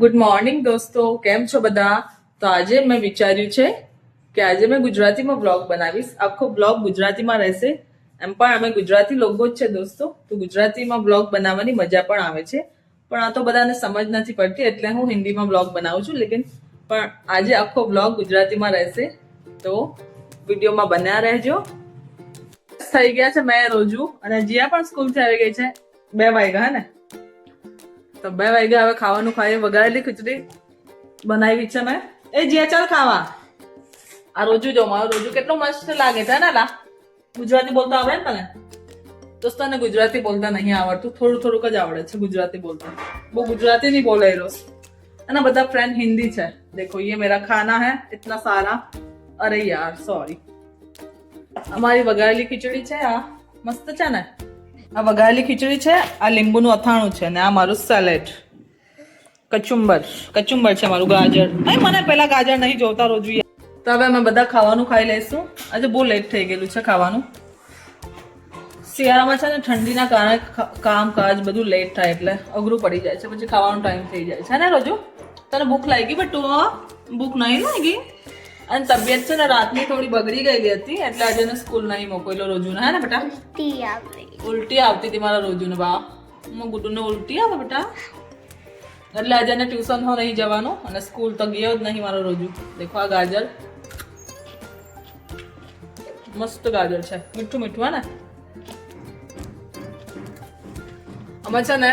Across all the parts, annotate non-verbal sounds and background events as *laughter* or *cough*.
Good morning દોસ્તો. કેમ છો બધા? તો આજે મેં વિચાર્યું છે કે આજે મેં ગુજરાતીમાં બ્લોગ બનાવીશ. આખો બ્લોગ ગુજરાતીમાં રહેશે. એમ પણ અમે ગુજરાતી લોકો જ છે દોસ્તો. તો ગુજરાતીમાં બ્લોગ બનાવવાની મજા પણ આવે છે. પણ આ તો બધાને સમજ નથી પડતી, એટલે હું હિન્દીમાં બ્લોગ બનાવું છું. લેકિન પણ આજે આખો બ્લોગ ગુજરાતીમાં રહેશે. તો વિડીયોમાં બન્યા રહેજો. થઈ ગયા છે મેં રોજુ. અને જીયા પણ સ્કૂલથી આવી ગઈ છે. બે વાગ્યા, હે ને? તો બે વાગ્યા હવે ખાવાનું ખાઈએ. વઘારેલી ખીચડી બનાવી છે મેં. એ જ્યાં, ચાલ ખાવા. આ રોજુ જો, મારો રોજુ કેટલો મસ્ત લાગે છે ને, લા. ગુજરાતી બોલતા આવડે ને તને? તો તને ગુજરાતી બોલતા નહીં આવડતું. થોડું થોડુંક જ આવડે છે ગુજરાતી બોલતા. બહુ ગુજરાતી નહીં બોલે રોજ અને બધા ફ્રેન્ડ હિન્દી છે. દેખો, યે મેરા ખાના હે, ઇતના સારા. અરે યાર સોરી અમારી વઘારેલી ખીચડી છે, આ. મસ્ત છે ને? આ વઘારેલી ખીચડી છે, આ લીંબુનું અથાણું છે ને આ મારું સેલેડ કચુંબર કચુંબર છે મારું ગાજર. નહીં મને પહેલાં ગાજર નહીં જોતા રોજ તો હવે અમે બધા ખાવાનું ખાઈ લઈશું. આજે બહુ લેટ થઈ ગયેલું છે ખાવાનું. શિયાળામાં છે ને ઠંડીના કારણે કામકાજ બધું લેટ થાય એટલે અઘરું પડી જાય છે. પછી ખાવાનો ટાઈમ થઈ જાય છે. ને, રોજુ? તને ભૂખ લાગી બટ તું ભૂખ નહીં લાગી? અને તબિયત છે ને રાતની થોડી બગડી ગયેલી હતી એટલે આજે એને સ્કૂલ નહીં મોકલ્યો રોજુને. હે ને બેટા? ઉલટી આવતી હતી મારા રોજુને બા. હું ગુડુને ઉલટી આવે બેટા? એટલે આજે એને ટ્યુશન હો નહીં જવાનું અને સ્કૂલ તો ગયો જ નહીં મારો રોજુ. દેખો આ ગાજર. મસ્ત ગાજર છે. મીઠું મીઠું હે ને? અમે છે ને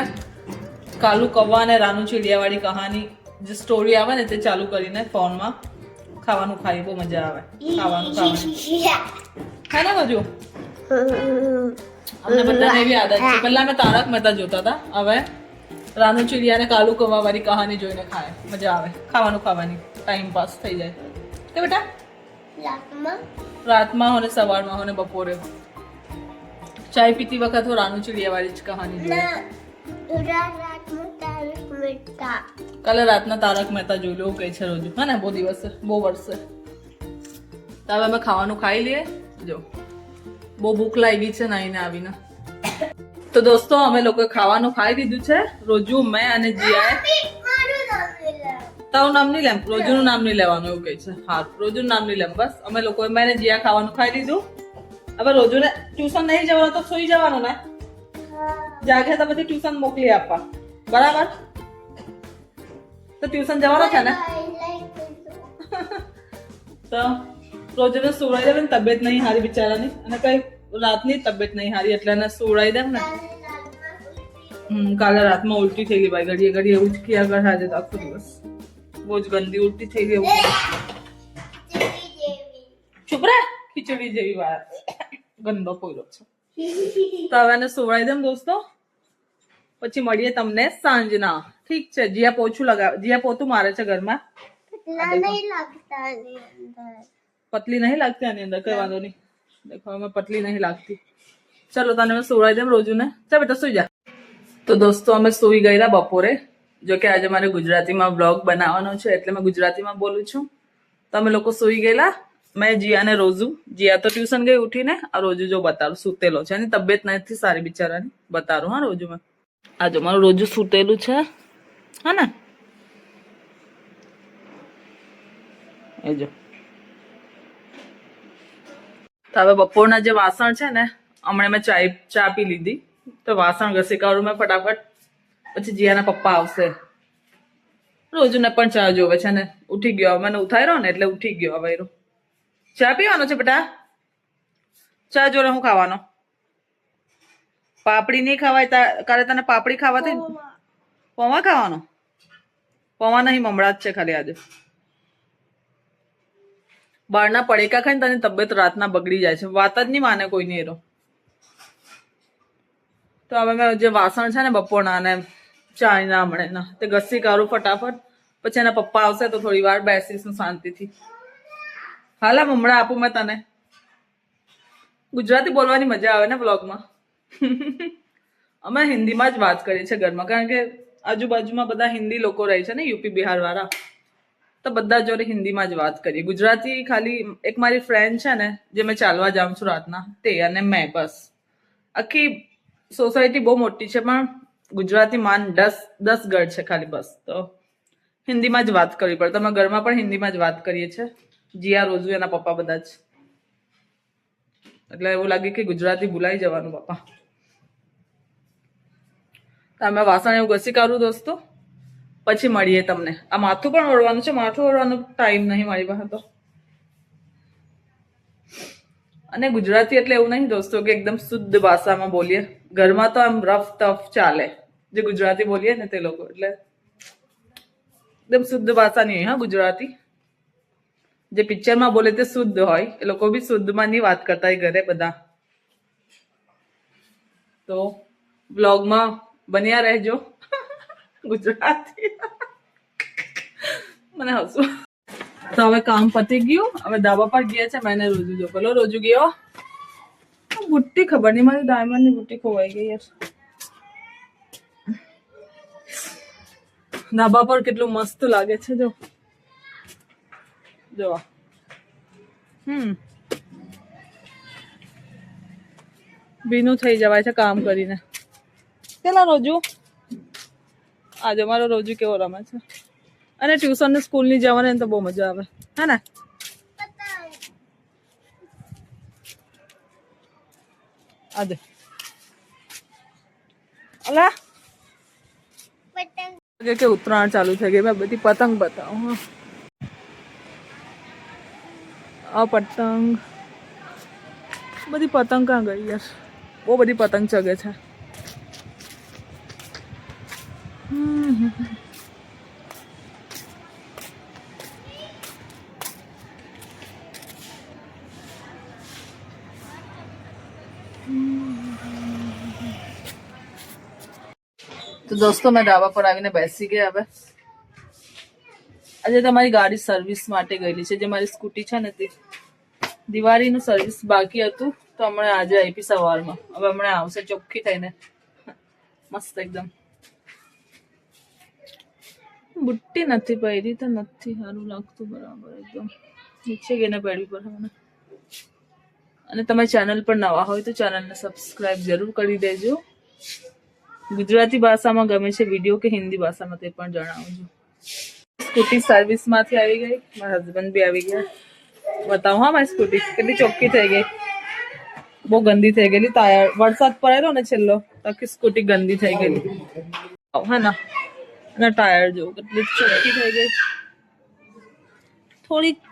કાલુ કવ્વા અને રાનુ ચીડિયાવાળી કહાની જે સ્ટોરી આવે ને તે ચાલુ કરીને ફોનમાં. ખાવાનું ખાઈ બહુ મજા આવે. ખાવાનું ખાવાનું. હે ને બાજુ અમને બધાને એવી આદત છે. પહેલા અમે તારક મહેતા જોતા હતા. હવે રાનુ ચીડિયા ને કાલુ કવા વાળી કહાની જોઈને ખાય. મજા આવે. ખાવાનું ખાવાની ટાઈમ પાસ થઈ જાય. કે બેટા? રાતમાં? હોય ને સવારમાં હોય ને બપોરે. ચાય પીતી વખત હું રાનુ ચીડિયા વાળી જ કહાની જોઈએ રાતમાં તારક મહેતા. કાલે રાતના તારક મહેતા જોઈ લો, કહે છે રોજ. હા ને, બહુ દિવસ બહુ વર્ષે તો અમે ખાવાનું ખાઈ લઈએ. જો, બહુ ભૂખ લાગી છે નાઈને આવીને તો દોસ્તો, અમે લોકો ખાવાનું ખાઈ લીધું છે. રોજુ, મેં અને જીયા તારું નામ નહીં લેમ, રોજુનું નામ નહીં લેવાનું એવું કહે છે. હા, રોજુનું નામ નહીં લેમ, બસ. અમે લોકોએ મેં જીયા ખાવાનું ખાઈ લીધું. હવે રોજુને ટ્યુશન નહીં જવાનું તો સુઈ જવાનું ને. જાગે તો પછી ટ્યુશન મોકલી આપવા. બરાબર? તો ટ્યુશન જવાનો છે ને? *laughs* તો રોજને સુવડાવી દેમ ને તબિયત નહીં હારી બિચારાની. અને કઈ રાતની તબિયત નહીં હારી એટલે એને સુવડાવી દેમ ને. હમ કાલે રાતમાં ઉલટી થઈ ગઈ ભાઈ. ઘડીએ ઘડીએ એવું જ ક્યાં કરે આજે તો આખો દિવસ. બહુ જ ગંદી ઉલટી થઈ ગઈ એવું ચૂપ રે ખીચડી જેવી વાત. ગંદો પોયરો છે. તો હવે એને સુવડાવી દેમ દોસ્તો. પછી મળીએ તમને સાંજના. ઠીક છે જીયા પોછું લગાવે જીયા પોતું મારે છે ઘરમાં. પતલી નહીં લાગતી આની અંદર. કઈ વાંધો નહીં. દેખો અમે પતલી નહીં લાગતી. ચલો તને મેં સુવડાવી દેમ રોજુને. ચાલ બેટા સુઈ જા. તો દોસ્તો અમે સુઈ ગયેલા બપોરે. જો કે આજે મારે ગુજરાતીમાં બ્લોગ બનાવવાનો છે એટલે મેં ગુજરાતીમાં બોલું છું. તો અમે લોકો સુઈ ગયેલા. મેં જીયા અને રોજુ જીયા તો ટ્યુશન ગઈ ઉઠીને આ રોજુ જો બતાવું સૂતેલો છે. એની તબિયત નથી સારી બિચારાની. બતારું હા રોજુ મેં આજે મારું રોજુ સૂતેલું છે. હા ને? એ જો તો હવે બપોરના જે વાસણ છે ને હમણાં મેં ચા ચા પી લીધી. તો વાસણ ઘસી કાઢું મેં ફટાફટ. પછી જીયાના પપ્પા આવશે. રોજને પણ ચા જોવે છે ને. ઉઠી ગયો મને ઉઠાઈ ને એટલે ઉઠી ગયો હવે એરો. ચા પીવાનો છે બેટા? ચા જોડે હું ખાવાનો? પાપડી નહીં ખવાય તારે તને પાપડી ખાવાથી પૌવા ખાવાનો? પૌવા નહીં મમડા જ છે ખાલી આજે. બહારના પડેકા ખાઈને તને તબિયત રાતના બગડી જાય છે. વાત જ નહીં માને કોઈની એરો. તો હવે મેં જે વાસણ છે ને બપોરના ને ચાયના હમણાં તે ઘસી કાઢું ફટાફટ. પછી એના પપ્પા આવશે તો થોડી વાર બેસીશ શાંતિથી. હાલા મમડા આપું મેં તને. ગુજરાતી બોલવાની મજા આવે ને બ્લોગમાં *laughs* અમે હિન્દીમાં જ વાત કરીએ છીએ ઘરમાં. કારણ કે આજુબાજુમાં બધા હિન્દી લોકો રહે છે ને, યુપી, બિહાર વાળા. તો બધા જોડે હિન્દીમાં જ વાત કરીએ. ગુજરાતી ખાલી એક મારી ફ્રેન્ડ છે ને, જે મેં ચાલવા જાઉં છું રાતના, તે અને મેં બસ. આખી સોસાયટી બહુ મોટી છે, પણ ગુજરાતી માન દસ દસ ગઢ છે ખાલી બસ. તો હિન્દીમાં જ વાત કરવી પડે. તમે ઘરમાં પણ હિન્દીમાં જ વાત કરીએ છીએ જીયા રોજુ એના પપ્પા બધા જ. એટલે એવું લાગે કે ગુજરાતી ભૂલાઈ જવાનું, પપ્પા. તમે વાસણ એવું ઘસી કાઢું દોસ્તો. પછી મળીએ તમને. આ માથું પણ ઓળવાનું છે. માથું ઓળવાનો ટાઈમ નહીં મારી પાસે તો. અને ગુજરાતી એટલે એવું નહીં દોસ્તો કે એકદમ શુદ્ધ ભાષામાં બોલીએ. ઘરમાં તો આમ રફ ટફ ચાલે. જે ગુજરાતી બોલીએ ને તે લોકો. એટલે એકદમ શુદ્ધ ભાષા નહીં હોય, હા, ગુજરાતી. જે પિક્ચરમાં બોલે તે શુદ્ધ હોય. એ લોકો બી શુદ્ધમાં નહીં વાત કરતા ઘરે બધા. તો બ્લોગમાં બન્યા રહેજો. ગુજરાતી. મને હસવું. તો હવે કામ પતી ગયું. હવે ધાબા પર ગયા છે. મેં રોજુ જો પેલો રોજુ ગયો. બુટ્ટી ખબર નહીં, મારી ડાયમંડની બુટ્ટી ખોવાઈ ગઈ યાર. ધાબા પર કેટલું મસ્ત લાગે છે, જો. જો હમ. ભીનું થઈ જવાય છે કામ કરીને. પેલા રોજુ? આજે મારો રોજુ કેવો રમે છે? અને ટ્યુશન ને સ્કૂલની જવાની તો બહુ મજા આવે. હે ને? આજે. કે ઉત્તરાયણ ચાલુ થઈ ગઈ. મેં બધી પતંગ બતાવું આ પતંગ. બધી પતંગ ક્યાં ગઈ યાર? બહુ બધી પતંગ ચગે છે. તો દોસ્તો, મેં ધાબા પર આવીને બેસી ગયા હવે. આજે તમારી ગાડી સર્વિસ માટે ગયેલી છે. જે મારી સ્કૂટી છે ને તે. દિવાળીનું સર્વિસ બાકી હતું, તો હમણાં આજે આપી સવારમાં. હવે હમણાં આવશે ચોખ્ખી થઈને. મસ્ત એકદમ. બુટ્ટી નથી પહેરી તો નથી સારું લાગતું બરાબર એકદમ. નીચે ગઈને પહેરવી પડે મને. અને તમે ચેનલ પર નવા હોય તો ચેનલને સબસ્ક્રાઇબ જરૂર કરી દેજો. ગુજરાતી ભાષામાં ગમે છે વીડિયો કે હિન્દી ભાષામાં તે પણ જણાવજો. સ્કૂટી સર્વિસમાંથી આવી ગઈ. મારા હસબન્ડ બી આવી ગયા. બતાવો હા મારી સ્કૂટી. કેટલી ચોખ્ખી થઈ ગઈ. બહુ ગંદી થઈ ગયેલી. ટાયર વરસાદ પડેલો ને છેલ્લો આખી સ્કૂટી ગંદી થઈ ગયેલી. હા ના. અને ટાયર જો કેટલી ચોખ્ખી થઈ ગઈ. થોડીક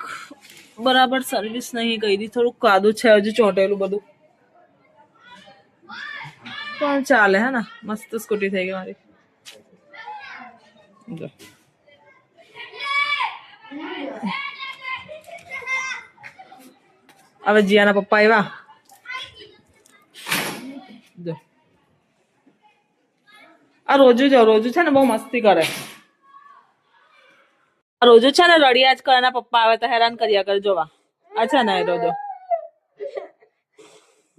બરાબર સર્વિસ નહીં કરી થોડુંક કાદું છે, હજુ ચોંટેલું બધું. પણ ચાલે હે ને, મસ્ત સ્કૂટી થઈ ગઈ મારી. હવે જીયાના પપ્પા આવ્યા જો આ રોજુ જો, રોજુ છે ને બહુ મસ્તી કરે. આ રોજુ છે ને રડિયા જ કરે, એના પપ્પા આવે તો હેરાન કર્યા કરે, જોવા. આ છે ને રોજો.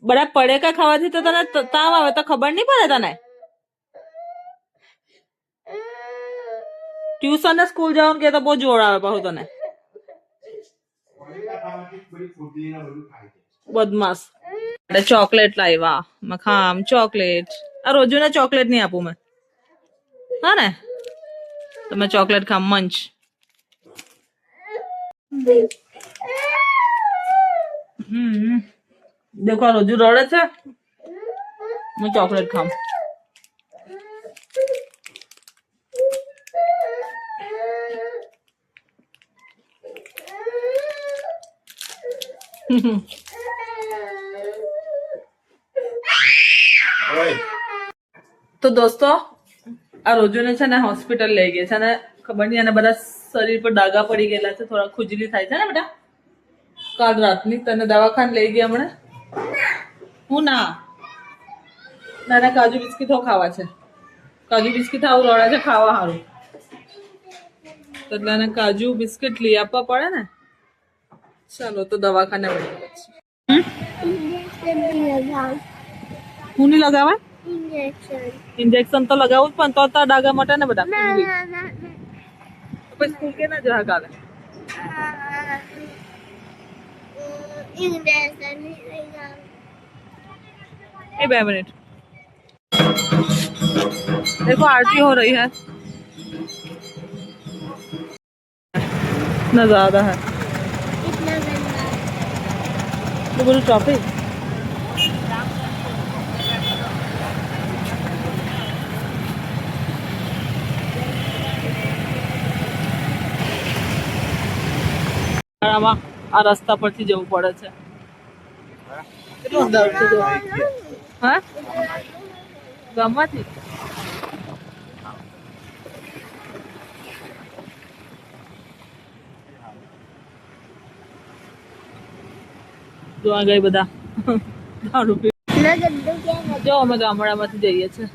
બધા પડેકા ખાવાથી તો તને તાવ આવે તો ખબર નહીં પડે તને? ટ્યુશન ને સ્કૂલ જવાનું કે તો બહુ જોર આવે પાછું તને? બદમાશ. ચોકલેટ લાવ્યા. મખામ, ચોકલેટ. આ રોજુ ને ચોકલેટ નહીં આપું મેં. ને? તમે ચોકલેટ ખામ મંચ. દેખો રોજુ રડે છે. હું ચોકલેટ ખામ તો દોસ્તો આ રોજોને છે ને હોસ્પિટલ લઈ ગઈ છે અને ખબર નહીં અને બધા શરીર પર ડાગા પડી ગયેલા છે થોડા ખુજલી થાય છે ને બેટા? કાલ રાતની તને દવાખાને લઈ ગયા હમણાં? હું ના. નાના કાજુ બિસ્કીટો ખાવા છે. કાજુ બિસ્કીટ આવું રડે છે ખાવા સારું એટલે એને કાજુ બિસ્કીટ લઈ આપવા પડે ને? ચાલો તો દવાખાને લગાવ હું નહીં લગાવે ઇન્જેક્શન ઇન્જેક્શન તો લગાવું જ પણ તો તાર ડાઘા મટે ને બધા ના ના ના પછી સ્કૂલ કે ના જવા કાલે ના ઇન્જેક્શન નહીં લગાવ ए बे मिनट देखो आरती हो रही है इतना ज्यादा है इतना गंदा तो बोलो ट्रॉफिक ઉનાળામાં આ રસ્તા પરથી જવું પડે છે. કેટલું દર બધા. દારૂ જો અમે ગામડામાંથી જઈએ છીએ.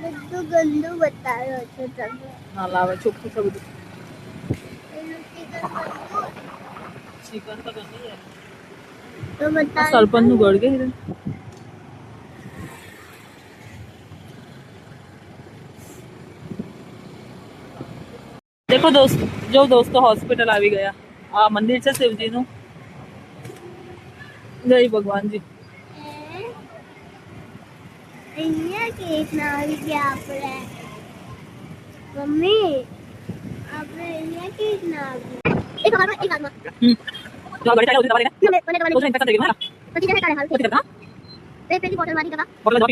બધું ગંદુ બતાવ્યો છે છે આ સરપંચનું ઘર કે હિરેન? આવી ગયા. આ મંદિર છે શિવજીનું. જય ભગવાનજી. અહીંયા કેક આવી ગયા આપણે. મમ્મી.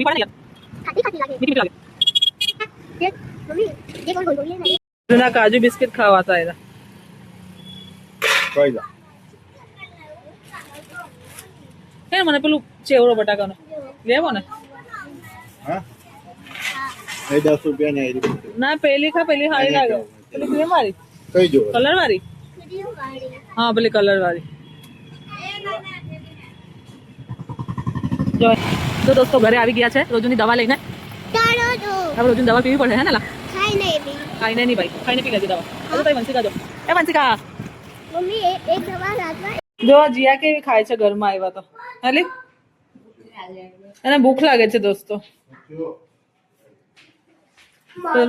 મારી કાજુ બિસ્કિટ ખાવા હતા કોઈ જા હે મને પેલું ચેવડો બટાકાનો. લેવો ને. હા? એ દસ રૂપિયા ને ના પેલી ખા પેલી સારી લાગે. પેલી વાળી કઈ જો કલર વાળી હા ભલે કલર વાળી જો. તો દોસ્તો, ઘરે આવી ગયા છે રોજુની દવા લઈને. રોજુની દવા પીવી પડે, હે ને, લા? નહીં ભાઈ ખાઈને પી દવા. હવે જીયા કેવી ખાય છે ઘરમાં આવ્યા તો. હેલી એને ભૂખ લાગે છે, દોસ્તો.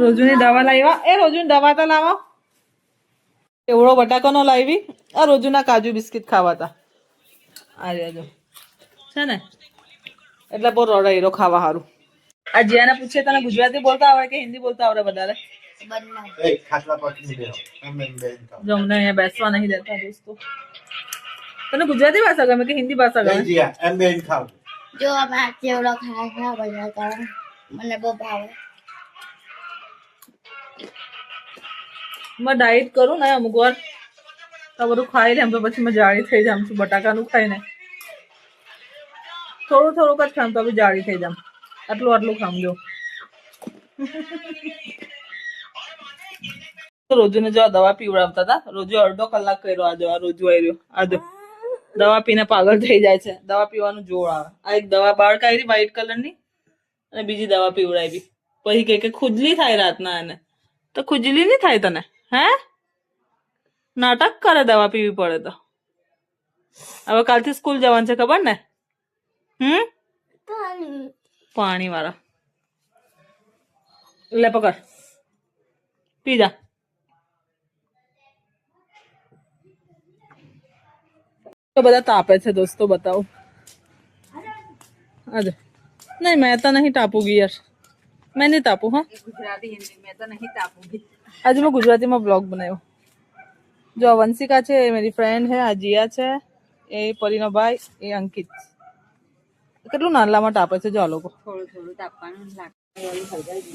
રોજુની દવા લાવ્યા. એ રોજુની દવા તો લાવો. એવડો બટાકો નો લાવી આ રોજુના કાજુ બિસ્કિટ ખાવાતા આ રહ્યા જો છે ને એટલે બહુ રડે હીરો ખાવા સારું આ જીયાને પૂછીએ તને ગુજરાતી બોલતા આવડે કે હિન્દી બોલતા આવડે વધારે એ ખાટલા પર બેહો એમ એમ બેન ખાઓ જો અમને અહીંયા બેસવા નહીં દેતા દોસ્તો. તને ગુજરાતી ભાષા ગમે કે હિન્દી ભાષા કઈ ગમે જીયા એમ બેન ખાઓ જો અમે આ ચેવડો ખાય છે બધા કારણ. મને બહુ ભાવે. મેં ડાયટ કરું ને અમુક વાર. તો બધું ખાઈ લે તો પછી મેં જાળી થઈ જામ છું, બટાકાનું ખાઈને. થોડું થોડુંક જ ખામ તો બી જાળી થઈ જામ આટલું આટલું ખામ જો. રોજુને જો દવા પીવડાવતા હતા, રોજુ અડધો કલાક કર્યો, આ જો, આ રોજુ આવ્યો આ જો. દવા પીને પાગલ થઈ જાય છે, દવા પીવાનું જોર આવે. આ એક દવા બાળ કાઢી વ્હાઈટ કલરની અને બીજી દવા પીવડાવી. પછી કે ખુજલી થાય રાતના એને. તો ખુજલી નહીં થાય તને? હે? નાટક કરે દવા પીવી પડે તો. હવે કાલથી સ્કૂલ જવાનું છે ખબર ને? હમ? પાણી. વાળા લે પકડ. પી જા. તો બધા તાપે છે દોસ્તો બતાવો. આજે નહીં મેં તો નહીં તાપુંગી યાર. મેં નહીં તાપું હા. આજે મેં ગુજરાતીમાં બ્લોગ બનાવ્યો. જો વંશિકા છે એ મારી ફ્રેન્ડ છે આ જીયા છે એ પરીનો ભાઈ એ અંકિત. કેટલું નાનલામાં તાપે છે જો આ લોકો.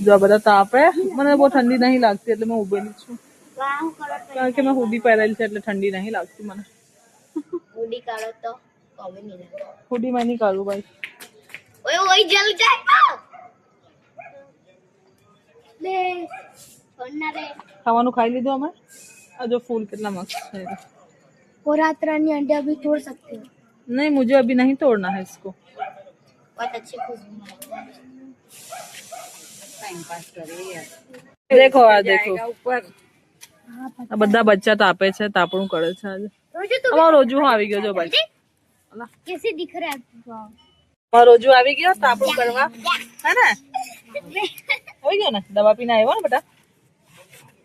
જો બધા તાપે મને બહુ ઠંડી નહીં લાગતી એટલે મેં ઉભેલી છું. કારણ કે મેં હુડી પહેરેલી છે એટલે ઠંડી નહીં લાગતી મને. હુડી કાઢો તો નહીં હુડી મેં નહીં કાઢું ભાઈ. ઓય ઓય જલ જાય રે ખાવાનું ખાઈ લીધું અમે આ જો ફૂલ કેટલા મસ્ત છે और रात रानी अंडे अभी तोड़ सकते हो नहीं मुझे अभी नहीं तोड़ना है इसको बहुत अच्छी खुशबू देखो આ દેખો આ બધા બચ્ચા તાપે છે તાપણું કરે છે આજે रोजू तू અમારો રોજુ આવી ગયો જો ભાઈ कैसे दिख रहा है वाह અમારો રોજુ આવી ગયો તાપણું કરવા હે ને આવી ગયો ને દવા પીને આવ્યો ને બેટા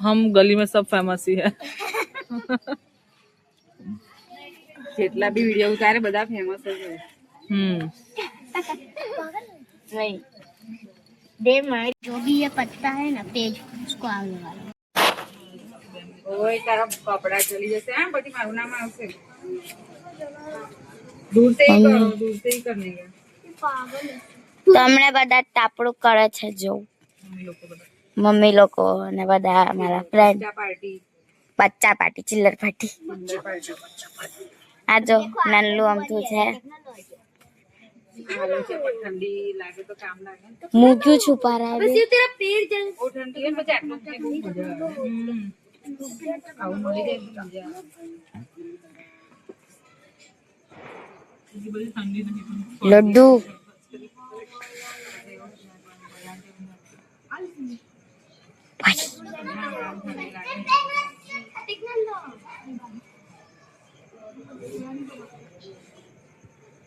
हम गली में सब फेमस ही है જેટલા બી વિડીયો ઉતારે બધા ફેમસ જ હોય हम्म नहीं दे मार जो भी ये पत्ता है ना पेज उसको आग लगा लो ઓય તારા કપડા ચલી જશે હા પછી મારું નામ આવશે દૂર से ही કરો દૂર से ही करने का તો હમણાં બધા તાપડું કરે છે જો મમ્મી લોકો અને બધા મારા ફ્રેન્ડ ચા પાર્ટી બચ્ચા પાર્ટી ચિલ્લર પાર્ટી સુંદર પાર્ટી આ જો નાનલું અમથું છે હાલો છે પણ ઠંડી લાગે તો કામ લાગે ને. મૂક્યું છુપા રહે બહુ ઠંડી હોય ને પછી આટલું જ બહુ મજા આવે હમ. આવું મળી જાય તો મજા આવે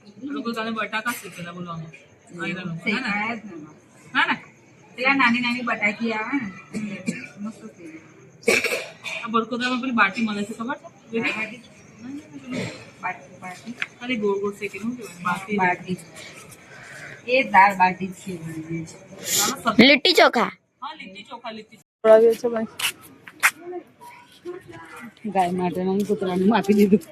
લડ્ડુ લોકો તને બટાકા શીખેલા બોલવામાં શેકાયા જ ને. ના ના પેલા નાની નાની બટાકી આવે ને મસ્ત શેકાય. આ બરકોદરામાં પેલી બાટી મળે છે ખબર છે દાળ બાટી બાટી બાટી ખાલી ગોળ ગોળ શેકેલું શું કહેવાય બાટી બાટી એ દાળ બાટી જ છે લીટી ચોખા હા લીટી ચોખા લીટી ખવડાવીએ છે ભાઈ. ગાય માટે નહીં કૂતરાનું આપી દીધું.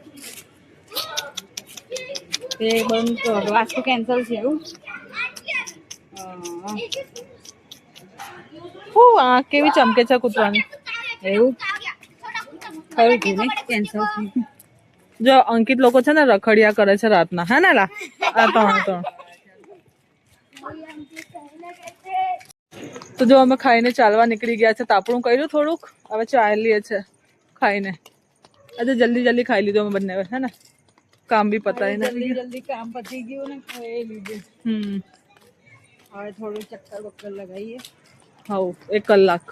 તે બંધ કર. વાસ્તુ કેન્સલ છે એવું. હું. આ કેવી ચમકે છે કૂતરાની? એવું? ખરું હતું ને કેન્સલ જો અંકિત લોકો છે ને રખડિયા કરે છે રાતના. હે ને લા? આ ત્રણ ત્રણ. તો જો અમે ખાઈને ચાલવા નીકળી ગયા છે તાપણું કર્યું થોડુંક? હવે ચાલીએ છે ખાઈને. આજે જલ્દી જલ્દી ખાઈ લીધું અમે બંને હે ને? કામ બી પતાવી જલ્દી જલ્દી કામ પતી ગયું ને ખાઈ લીધું. હમ. હવે થોડું ચક્કર બક્કર લગાવીએ. હવ એક કલાક.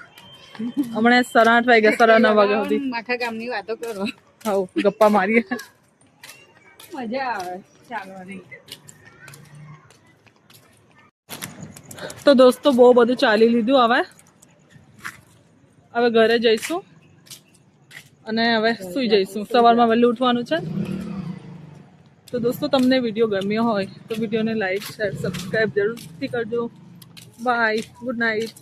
હમણાં સરા આઠ વાગ્યા સરા નવ વાગ્યા સુધી. આમ આખા ગામની વાતો કરો. હવ ગપ્પા મારીએ. મજા આવે ચાલવાની. તો દોસ્તો, બહુ બધું ચાલી લીધું હવે. હવે ઘરે જઈશું અને હવે સુઈ જઈશું. સવારમાં વહેલું ઉઠવાનું છે. તો દોસ્તો, તમને વીડિયો ગમ્યો હોય તો વિડીયોને લાઈક, શેર, સબસ્ક્રાઈબ જરૂરથી કરજો. By, good night